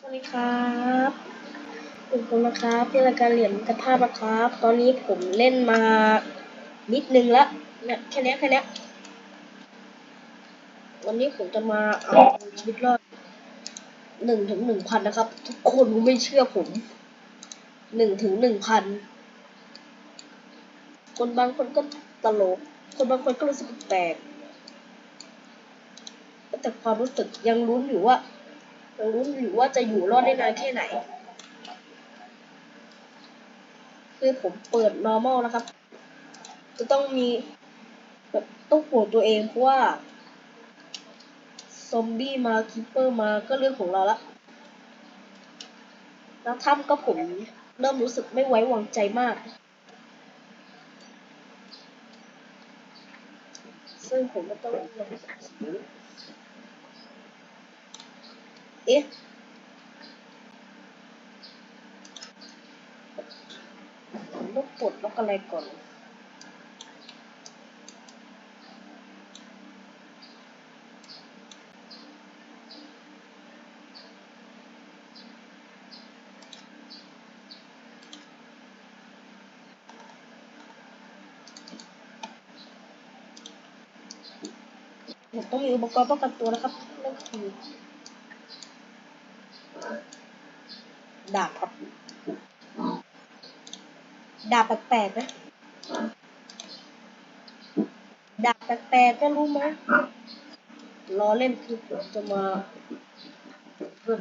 สวัสดีครับผมผมนะครับที่รายการเหรียญมิตรภานะครับ ตอนนี้ผมเล่นมานิดนึงละเนี่ยแค่เนี้ยแค่เนี้ยวันนี้ผมจะมาเอาชีวิตรอดหนึ่งถึงหนึ่งพันนะครับ ทุกคนไม่เชื่อผมหนึ่งถึงหนึ่งพันคนบางคนก็ตลก คนบางคนก็รู้สึกแปลกแต่ความรู้สึกยังรุ้นอยู่ว่า ยังรุ้นอยู่ว่าจะอยู่รอดได้นานแค่ไหน คือผมเปิด normal นะครับ จะต้องมีแบบต้องปวดตัวเองเพราะว่า ซอมบี้มาคิปเปอร์มาก็เรื่องของเราละ แล้วถ้ำก็ผมเริ่มรู้สึกไม่ไว้วางใจมาก ซึ่งผมก็ต้องลองดูเอ๊ะต้องปลดล็อกอะไรก่อนผมต้องมีอุปกรณ์ป้องกันตัวนะครับนั่นคือ ดาบครับดาบแปลกๆนะดาบแปลกๆก็รู้ไหมล้อเล่นคือผมจะมาเพิ่ม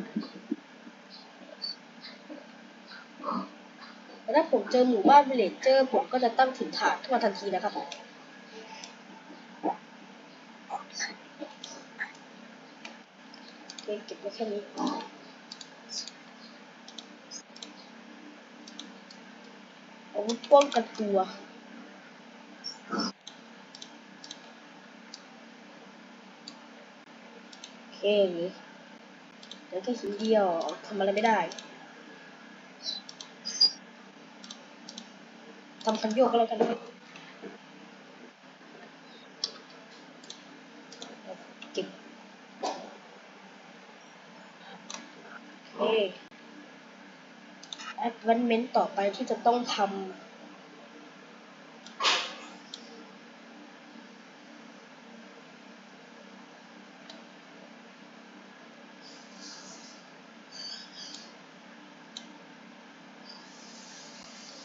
แต่ถ้าผมเจอหมู่บ้านวิลเลจเจอร์ผมก็จะตั้งถิ่นฐานขึ้นมาทันทีนะครับโอเคเก็บไว้แค่นี้ อา วุธป้องกันตัว โอเคเดี๋ยวแค่ชิ้นเดียวทำอะไรไม่ได้ทำคันโยกก็แล้วกันเก็บโอเค แอดวันเมนต์ต่อไปที่จะต้องทำ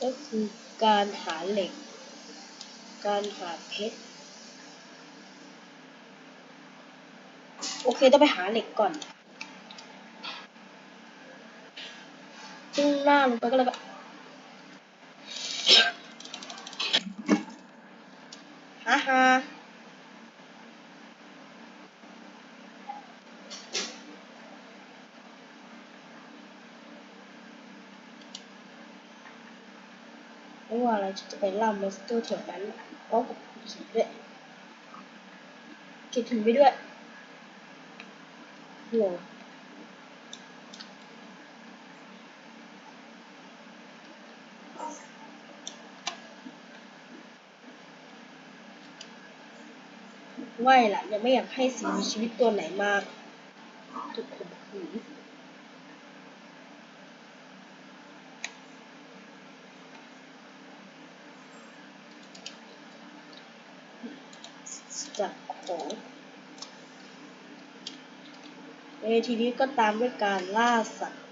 ก็คือการหาเหล็ก การหาเพชร โอเคต้องไปหาเหล็กก่อน ซึ่งหน้าลงไปก็แล้วก็ฮ่าฮ่าไม่ว่าเราจะไปล่ามอนสเตอร์แถวนั้นเพราะผมขีดด้วยขีดถึงไปด้วยโห ไม่ล่ะยังไม่อยากให้สิ่งมีชีวิตตัวไหนมาถูกข่มขืนจากของในทีนี้ก็ตามด้วยการล่าสัตว์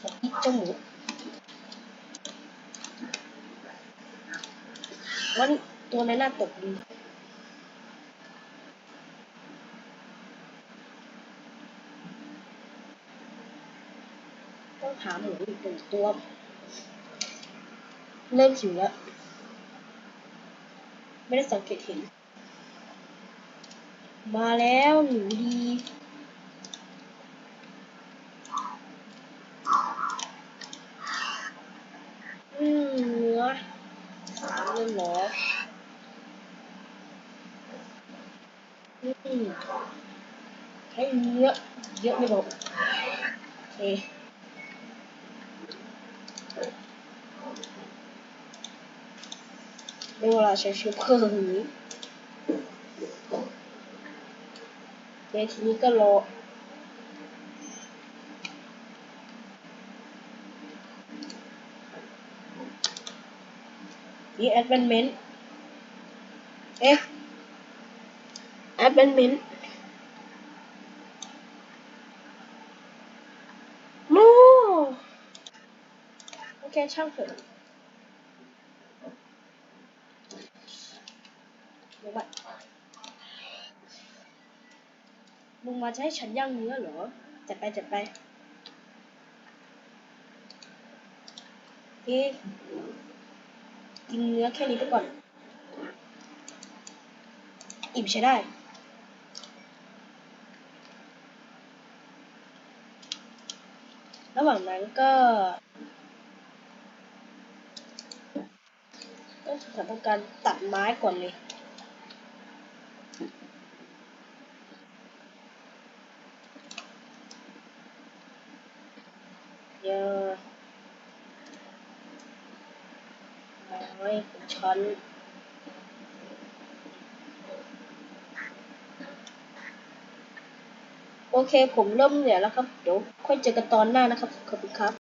แบบนี้เจ้าหมู ว่านี่ตัวนั้นน่าตกดีต้องหาหมูอีกหนึ่งตัว เริ่มหิวแล้ว ไม่ได้สังเกตเห็น มาแล้วหนูดี อืมเนื้อสามเลยเหรออืม ให้เนื้อเยอะไม่บอกโอเคได้เวลาใช้เชื้อเพลิงนี้เดี๋ยวทีนี้ก็รอนี่แอดเวนเมนต์เอ๊ะ อดเวนเมนต์โนโอเค ช่างเถอะเดี๋ยวก่อนมึงมาจะให้ฉันย่างเนื้อเหรอ จัดไปจัดไปเอ๊กินเนื้อแค่นี้ไปก่อน อิ่มใช้ได้ ระหว่างนั้นก็ต้องทำการตัดไม้ก่อนเลยเยอะไม้ของฉัน โอเค ผมเริ่มเหนื่อยแล้วครับ เดี๋ยวค่อยเจอกันตอนหน้านะครับ ขอบคุณครับ